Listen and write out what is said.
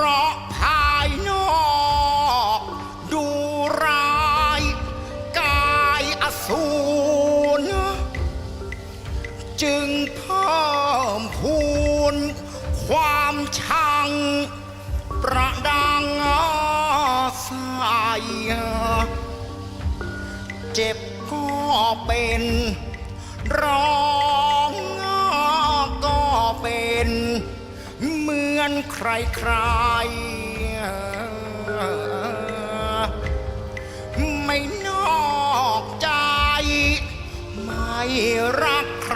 ราะภายนอก ดูร้าย กายอสูรจึงเพิ่มพูนความชัง ประดังสายเจ็บก็เป็นร้องก็เป็น เหมือนใครใครไม่นอกใจ ไม่รักใคร